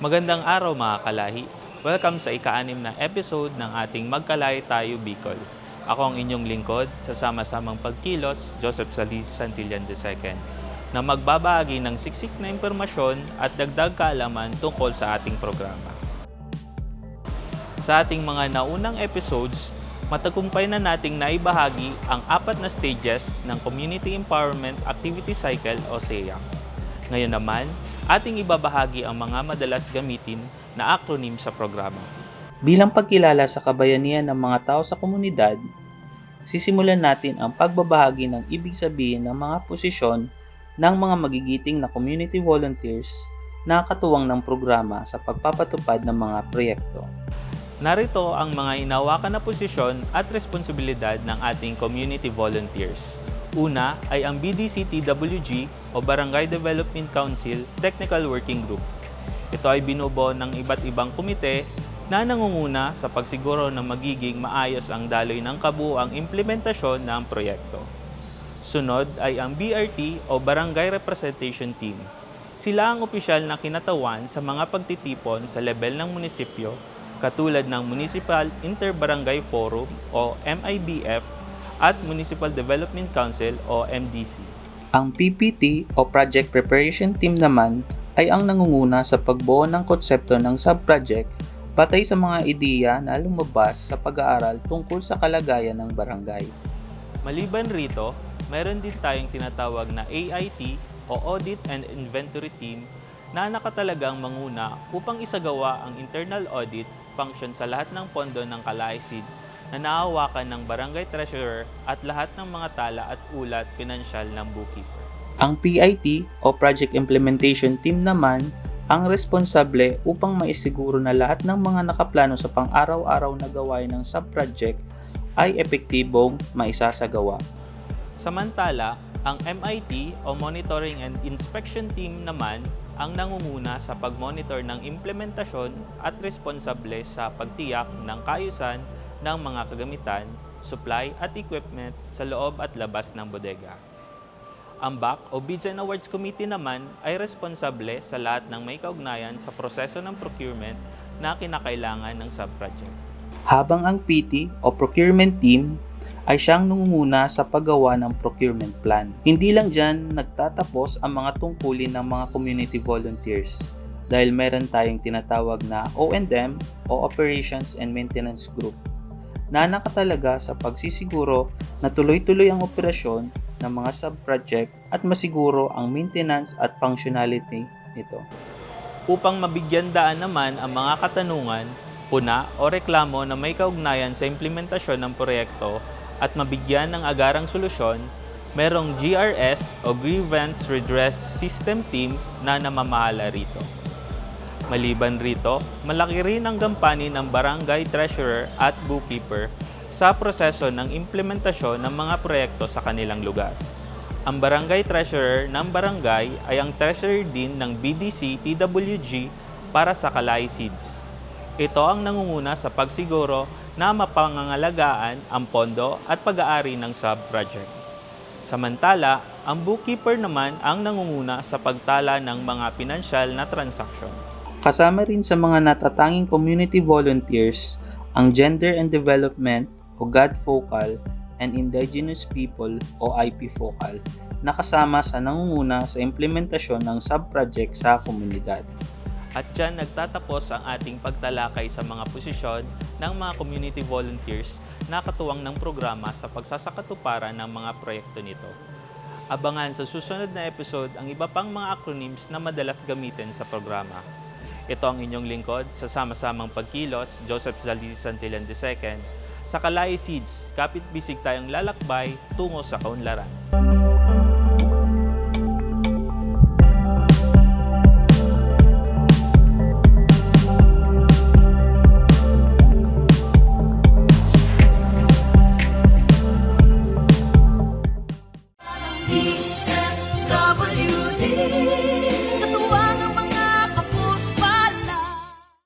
Magandang araw mga kalahi. Welcome sa ika-anim na episode ng ating Magkalay Tayo Bicol. Ako ang inyong lingkod sa sama-samang pagkilos, Joseph Salis Santillan II, na magbabahagi ng siksik na impormasyon at dagdag kaalaman tungkol sa ating programa. Sa ating mga naunang episodes, matagumpay na nating naibahagi ang apat na stages ng Community Empowerment Activity Cycle o SEAC. Ngayon naman, ating ibabahagi ang mga madalas gamitin na acronym sa programa. Bilang pagkilala sa kabayanihan ng mga tao sa komunidad, sisimulan natin ang pagbabahagi ng ibig sabihin ng mga posisyon ng mga magigiting na community volunteers na katuwang ng programa sa pagpapatupad ng mga proyekto. Narito ang mga inawakan na posisyon at responsibilidad ng ating community volunteers. Una ay ang BDC-TWG o Barangay Development Council Technical Working Group. Ito ay binubuo ng iba't ibang komite na nangunguna sa pagsiguro na magiging maayos ang daloy ng kabuuang implementasyon ng proyekto. Sunod ay ang BRT o Barangay Representation Team. Sila ang opisyal na kinatawan sa mga pagtitipon sa level ng munisipyo katulad ng Municipal Interbarangay Forum o MIBF at Municipal Development Council o MDC. Ang PPT o Project Preparation Team naman ay ang nangunguna sa pagbuo ng konsepto ng subproject batay sa mga ideya na lumabas sa pag-aaral tungkol sa kalagayan ng barangay. Maliban rito, meron din tayong tinatawag na AIT o Audit and Inventory Team na nakatalagang manguna upang isagawa ang internal audit function sa lahat ng pondo ng Kalay Seeds na naawakan ng barangay treasurer at lahat ng mga tala at ulat pinansyal ng bookkeeper. Ang PIT o Project Implementation Team naman ang responsable upang maisiguro na lahat ng mga nakaplano sa pang-araw-araw na gawain ng subproject ay epektibong maisasagawa. Samantala, ang MIT o Monitoring and Inspection Team naman ang nangunguna sa pagmonitor ng implementasyon at responsable sa pagtiyak ng kaayusan ng mga kagamitan, supply at equipment sa loob at labas ng bodega. Ang BAC o Bids and Awards Committee naman ay responsable sa lahat ng may kaugnayan sa proseso ng procurement na kinakailangan ng subproject. Habang ang PT o Procurement Team ay siyang nangunguna sa paggawa ng procurement plan. Hindi lang dyan nagtatapos ang mga tungkulin ng mga community volunteers dahil meron tayong tinatawag na O&M o Operations and Maintenance Group na nakatalaga sa pagsisiguro na tuloy-tuloy ang operasyon ng mga subproject at masiguro ang maintenance at functionality nito. Upang mabigyan daan naman ang mga katanungan, puna o reklamo na may kaugnayan sa implementasyon ng proyekto at mabigyan ng agarang solusyon, merong GRS o Grievance Redress System Team na namamahala rito. Maliban rito, malaki rin ang gampanin ng barangay treasurer at bookkeeper sa proseso ng implementasyon ng mga proyekto sa kanilang lugar. Ang barangay treasurer ng barangay ay ang treasurer din ng BDC TWG para sa Kalay Seeds. Ito ang nangunguna sa pagsiguro na mapangangalagaan ang pondo at pag-aari ng sub-project. Samantala, ang bookkeeper naman ang nangunguna sa pagtala ng mga pinansyal na transaksyon. Kasama rin sa mga natatanging community volunteers ang Gender and Development o GAD Focal and Indigenous People o IP Focal na kasama sa nangunguna sa implementasyon ng subproject sa komunidad. At dyan nagtatapos ang ating pagtalakay sa mga posisyon ng mga community volunteers na katuwang ng programa sa pagsasakatuparan ng mga proyekto nito. Abangan sa susunod na episode ang iba pang mga acronyms na madalas gamitin sa programa. Ito ang inyong lingkod sa sama-samang pagkilos, Joseph Zaliz Santillan II. Sa Kalay Seeds, kapit bisig tayong lalakbay tungo sa kaunlaran. DSWD